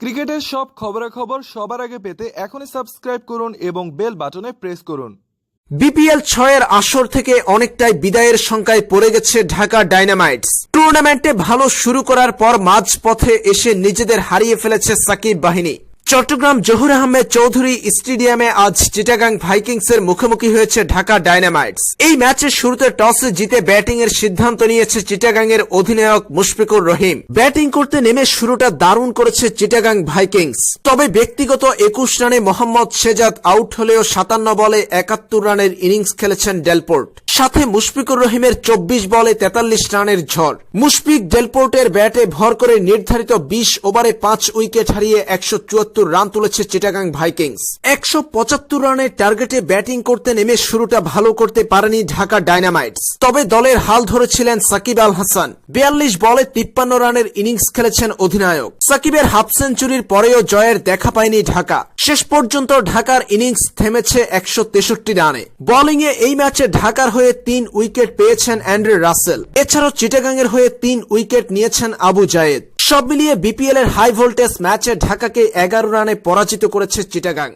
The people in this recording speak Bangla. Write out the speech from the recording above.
ক্রিকেটের সব খবরাখবর সবার আগে পেতে এখনই সাবস্ক্রাইব করুন এবং বেল বাটনে প্রেস করুন। বিপিএল ছয়ের আসর থেকে অনেকটাই বিদায়ের সংখ্যায় পড়ে গেছে ঢাকা ডাইনামাইটস টুর্নামেন্টে ভালো শুরু করার পর মাঝপথে এসে নিজেদের হারিয়ে ফেলেছে সাকিব বাহিনী। চট্টগ্রাম জহুর আহমেদ চৌধুরী স্টেডিয়ামে আজ চিটাগাং ভাইকিংসের মুখোমুখি হয়েছে ঢাকা ডাইনামাইটস এই ম্যাচের শুরুতে টসে জিতে ব্যাটিং এর সিদ্ধান্ত নিয়েছে চিটাগাং এর অধিনায়ক মুশফিকুর রহিম। ব্যাটিং করতে নেমে শুরুটা দারুণ করেছে চিটাগাং ভাইকিংস। তবে ব্যক্তিগত একুশ রানে মোহাম্মদ শেজাদ আউট হলেও সাতান্ন বলে একাত্তর রানের ইনিংস খেলেছেন ডেলপোর্ট। সাথে মুশফিকুর রহিমের চব্বিশ বলে তেতাল্লিশ রানের ঝড়। মুশফিক ডেলপোর্টের ব্যাটে ভর করে নির্ধারিত বিশ ওভারে পাঁচ উইকেট হারিয়ে একশো চুয়াত্তর রান তুলেছে চিটাগাং ভাইকিংস। একশো পঁচাত্তর রানের টার্গেটে ব্যাটিং করতে নেমে শুরুটা ভালো করতে পারেনি ঢাকা ডাইনামাইটস তবে দলের হাল ধরেছিলেন সাকিব আল হাসান। বিয়াল্লিশ বলে তিপ্পান্ন রানের ইনিংস খেলেছেন অধিনায়ক। সাকিবের হাফ সেঞ্চুরির পরেও জয়ের দেখা পায়নি ঢাকা। শেষ পর্যন্ত ঢাকার ইনিংস থেমেছে একশো তেষট্টি রানে। বোলিংয়ে এই ম্যাচে ঢাকার হয়ে তিন উইকেট পেয়েছেন অ্যান্ড্রে রাসেল। এছাড়াও চিটাগাংয়ের হয়ে তিন উইকেট নিয়েছেন আবু জায়েদ। সব মিলিয়ে বিপিএল এর হাই ভোল্টেজ ম্যাচে ঢাকাকে এগারো রানে পরাজিত করেছে চিটাগাং।